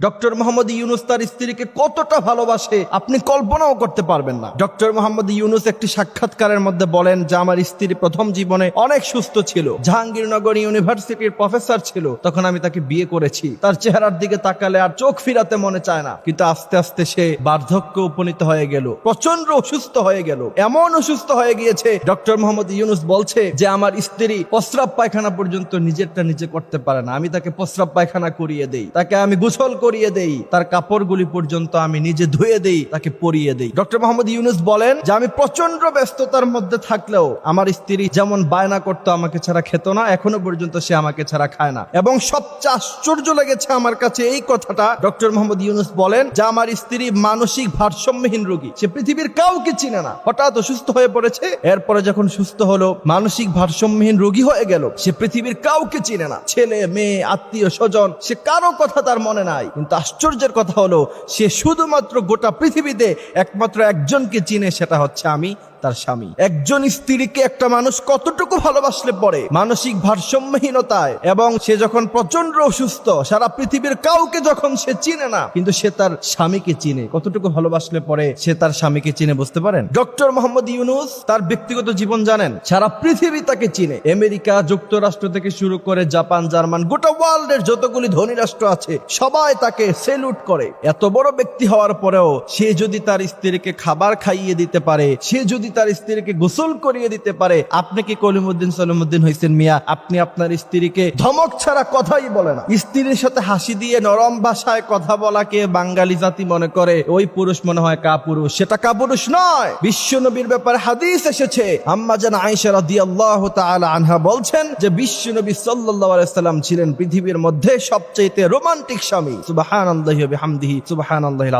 Doctor Mohammad Yunus তার স্ত্রীকে কতটা ভালোবাসে আপনি কল্পনাও করতে পারবেন না। ডক্টর মোহাম্মদ ইউনুস একটি সাক্ষাৎকারের মধ্যে বলেন, যে আমার স্ত্রী প্রথম জীবনে অনেক সুস্থ ছিল, জাহাঙ্গীরনগর ইউনিভার্সিটির প্রফেসর ছিল, তখন আমি তাকে বিয়ে করেছি। তার চেহারার দিকে তাকালে আর চোখ ফিরাতে মনে চায় না। কিন্তু আস্তে আস্তে সে বার্ধক্য উপনীত হয়ে গেল প্রচণ্ড অসুস্থ হয়ে গেল। এমন অসুস্থ হয়ে গিয়েছে, ডক্টর মোহাম্মদ ইউনুস বলছে যে, আমার স্ত্রী প্রস্রাব পায়খানা পর্যন্ত নিজেরটা নিজে করতে পারে না। আমি তাকে প্রস্রাব পায়খানা করিয়ে দেই। তাকে আমি গোসল করিয়ে দেই। তার কাপড়গুলি পর্যন্ত আমি নিজে ধুয়ে দেই, তাকে পরিয়ে দেই। ডক্টর মোহাম্মদ ইউনুস বলেন যে, আমি প্রচণ্ড ব্যস্ততার মধ্যে থাকলেও আমার স্ত্রী যেমন বায়না করতো আমাকে ছাড়া খেত না, এখনও পর্যন্ত সে আমাকে ছাড়া খায় না। এবং সবচেয়ে আশ্চর্য লেগেছে আমার কাছে এই কথাটা, ডক্টর মোহাম্মদ ইউনুস বলেন যে, আমার স্ত্রী মানসিক ভারসাম্যহীন রোগী। সে পৃথিবীর কাউকে চিনে না। হঠাৎ অসুস্থ হয়ে পড়েছে। এরপরে যখন সুস্থ হলো, মানসিক ভারসাম্যহীন রোগী হয়ে গেল। সে পৃথিবীর কাউকে চিনে না। ছেলে, মেয়ে, আত্মীয়, স্বজন, সে কারও কথা তার মনে নাই। কিন্তু আশ্চর্যের কথা হলো সে শুধুমাত্র গোটা পৃথিবীতে একমাত্র একজনকে চিনে সেটা হচ্ছে আমি। তার স্বামী। একজন স্ত্রীকে একটা মানুষ কতটুকু ভালোবাসলে পরে? মানসিক ভারসাম্যহীনতায়। এবং সে যখন প্রচণ্ড অসুস্থ, সারা পৃথিবীর কাউকে যখন সে চিনে না, কিন্তু সে তার স্বামীকে চিনে। কতটুকু ভালোবাসলে পরে সে তার স্বামীকে চিনে, বুঝতে পারেন? ডক্টর মোহাম্মদ ইউনুস তার ব্যক্তিগত জীবন জানেন। সারা পৃথিবী তাকে চিনে। আমেরিকা, যুক্তরাষ্ট্র থেকে শুরু করে জাপান, জার্মান, গোটা ওয়ার্ল্ডের যতগুলি ধনী রাষ্ট্র আছে, সবাই তাকে সেলুট করে। এত বড় ব্যক্তি হওয়ার পরেও সে যদি তার স্ত্রীকে খাবার খাইয়ে দিতে পারে, সে যদি তার স্ত্রীকে গোসল করিয়ে দিতে পারে, আপনি কি কলিমুদ্দিন সলিমুদ্দিন হয়েছেন মিয়া? আপনি আপনার স্ত্রীকে ধমক ছাড়া কথাই বলে না। স্ত্রীর সাথে হাসি দিয়ে নরম ভাষায় কথা বলাকে বাঙালি জাতি মনে করে, ওই পুরুষ মনে হয় কা পুরুষ সেটা কা পুরুষ নয়। বিশ্ব নবীর ব্যাপারে হাদিস এসেছে। আম্মা আয়েশা রাদিয়াল্লাহু তাআলা আনহা বলছেন যে, বিশ্ব নবী সাল্লাম ছিলেন পৃথিবীর মধ্যে সবচেয়ে রোমান্টিক স্বামী।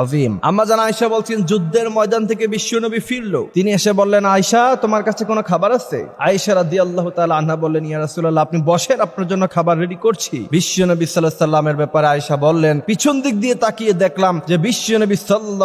আযীম। আম্মা জান আয়েশা বলছেন, যুদ্ধের ময়দান থেকে বিশ্ব নবী ফিরলো। তিনি এসে বললেন, আয়েশা, তোমার কাছে কোনো খাবার আছে? আয়েশা রাদিয়াল্লাহু তাআলা আনহা বললেন, ইয়া রাসূলুল্লাহ, আপনি বসেন, আপনার জন্য খাবার রেডি করছি। বিশ্ব নবী আলাইহি সাল্লামের ব্যাপারে আয়েশা বললেন, পিছন দিক দিয়ে তাকিয়ে দেখলাম যে বিশ্ব নবী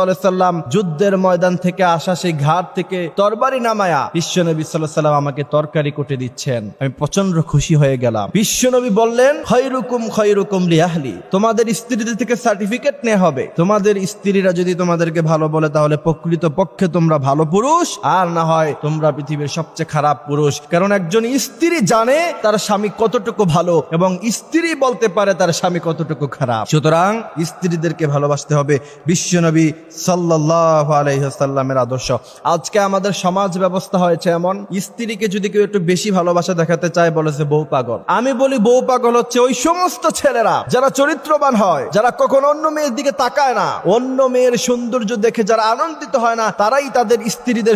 আলাইহি সাল্লাম যুদ্ধের ময়দান থেকে আসা সেই ঘাট থেকে তরবারি নামায়া বিশ্ব নবী আলাইহি সাল্লাম আমাকে তরকারি কোটে দিচ্ছেন। আমি প্রচণ্ড খুশি হয়ে গেলাম। বিশ্ব নবী বললেন, খৈরুকুম খৈরুকুম লিয়াহলি, তোমাদের স্ত্রীদের থেকে সার্টিফিকেট নেওয়া হবে। তোমাদের স্ত্রীরা যদি তোমাদেরকে ভালো বলে, তাহলে প্রকৃত পক্ষে তোমরা ভালো পুরুষ, আর না হয়, তোমরা পৃথিবীর সবচেয়ে খারাপ পুরুষ। কারণ একজন স্ত্রী জানে তার স্বামী কতটুকু ভালো এবং স্ত্রী বলতে পারে তার স্বামী কতটুকু খারাপ। সুতরাং স্ত্রীদেরকে ভালোবাসতে হবে বিশ্বনবী সাল্লাহ আলহ্লামের আদর্শ। আজকে আমাদের সমাজ ব্যবস্থা হয়েছে এমন, স্ত্রীকে যদি কেউ একটু বেশি ভালোবাসা দেখাতে চায়, বলেছে বউ পাগল। আমি বলি বউ পাগল হচ্ছে ওই সমস্ত ছেলেরা, যারা চরিত্রবান হয়, যারা কখনো অন্য মেয়ের দিকে তাকায় না। অন্য মেয়ের সৌন্দর্য দেখে যারা আনন্দিত হয় না, তারাই তাদের স্ত্রীদের